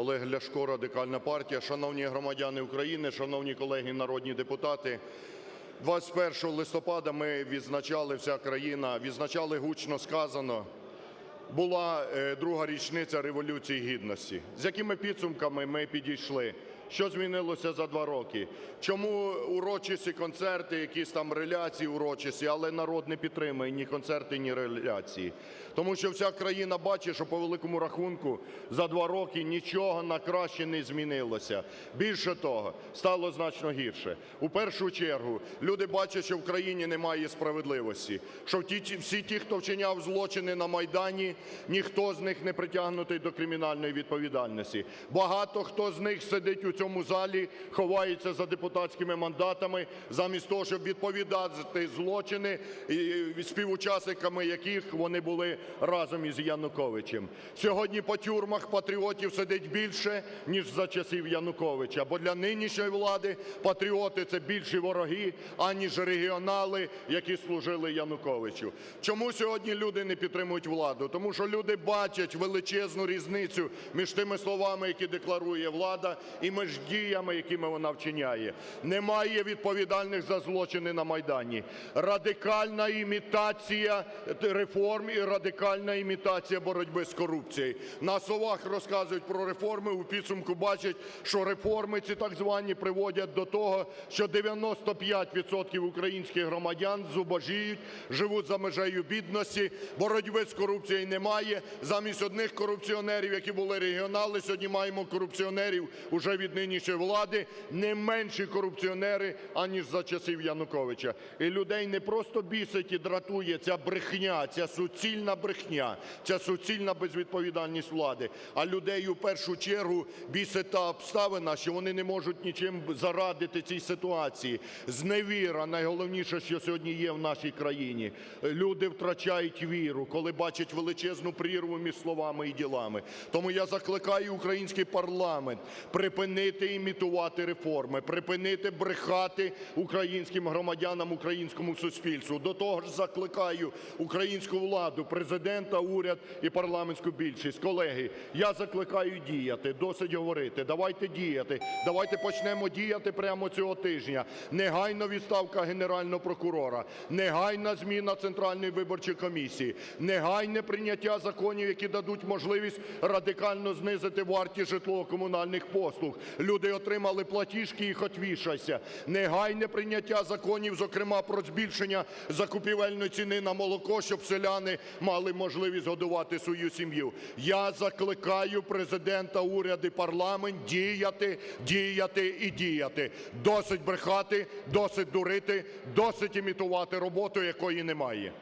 Олег Ляшко, Радикальна партія. Шановні громадяни України, шановні колеги народні депутати! 21 листопада ми відзначали, вся країна відзначали гучно сказано, була е, друга річниця Революції Гідності. З якими підсумками ми підійшли? Що змінилося за два роки? Чому урочисті концерти, якісь там реляції урочисті, але народ не підтримує ні концерти, ні реляції? Тому що вся країна бачить, що по великому рахунку за два роки нічого на краще не змінилося. Більше того, стало значно гірше. У першу чергу люди бачать, що в країні немає справедливості, що ті, всі ті, хто вчиняв злочини на Майдані, ніхто з них не притягнутий до кримінальної відповідальності. Багато хто з них сидить у цьому залі, ховається за депутатськими мандатами, замість того, щоб відповідати злочини, співучасниками яких вони були разом із Януковичем. Сьогодні по тюрмах патріотів сидить більше, ніж за часів Януковича. Бо для нинішньої влади патріоти це більші вороги, аніж регіонали, які служили Януковичу. Чому сьогодні люди не підтримують владу? Тому що люди бачать величезну різницю між тими словами, які декларує влада, і між діями, якими вона вчиняє. Немає відповідальних за злочини на Майдані. Радикальна імітація реформ і радикальна імітація боротьби з корупцією. На словах розказують про реформи, у підсумку бачать, що реформи ці так звані приводять до того, що 95% українських громадян зубожіють, живуть за межею бідності, боротьби з корупцією немає. Замість одних корупціонерів, які були регіонали, сьогодні маємо корупціонерів уже від нинішньої влади, не менші корупціонери, аніж за часів Януковича. І людей не просто бісить і дратує ця брехня, ця суцільна брехня, ця суцільна безвідповідальність влади, а людей у першу чергу бісить та обставина, що вони не можуть нічим зарадити цій ситуації. Зневіра, найголовніше, що сьогодні є в нашій країні. Люди втрачають віру, коли бачать величезну прірву між словами і ділами. Тому я закликаю український парламент припинити імітувати реформи, припинити брехати українським громадянам, українському суспільству. До того ж закликаю українську владу, президента, уряд і парламентську більшість. Колеги, я закликаю діяти, досить говорити. Давайте діяти. Давайте почнемо діяти прямо цього тижня. Негайно відставка Генерального прокурора, негайна зміна Центральної виборчої комісії, негайне прийняття законів, які дадуть можливість радикально знизити вартість житлово-комунальних послуг. Люди отримали платіжки, їх отвішайся. Негайне прийняття законів, зокрема про збільшення закупівельної ціни на молоко, щоб селяни мали можливість годувати свою сім'ю. Я закликаю президента, уряд і парламент діяти, діяти і діяти. Досить брехати, досить дурити, досить імітувати роботу, якої немає.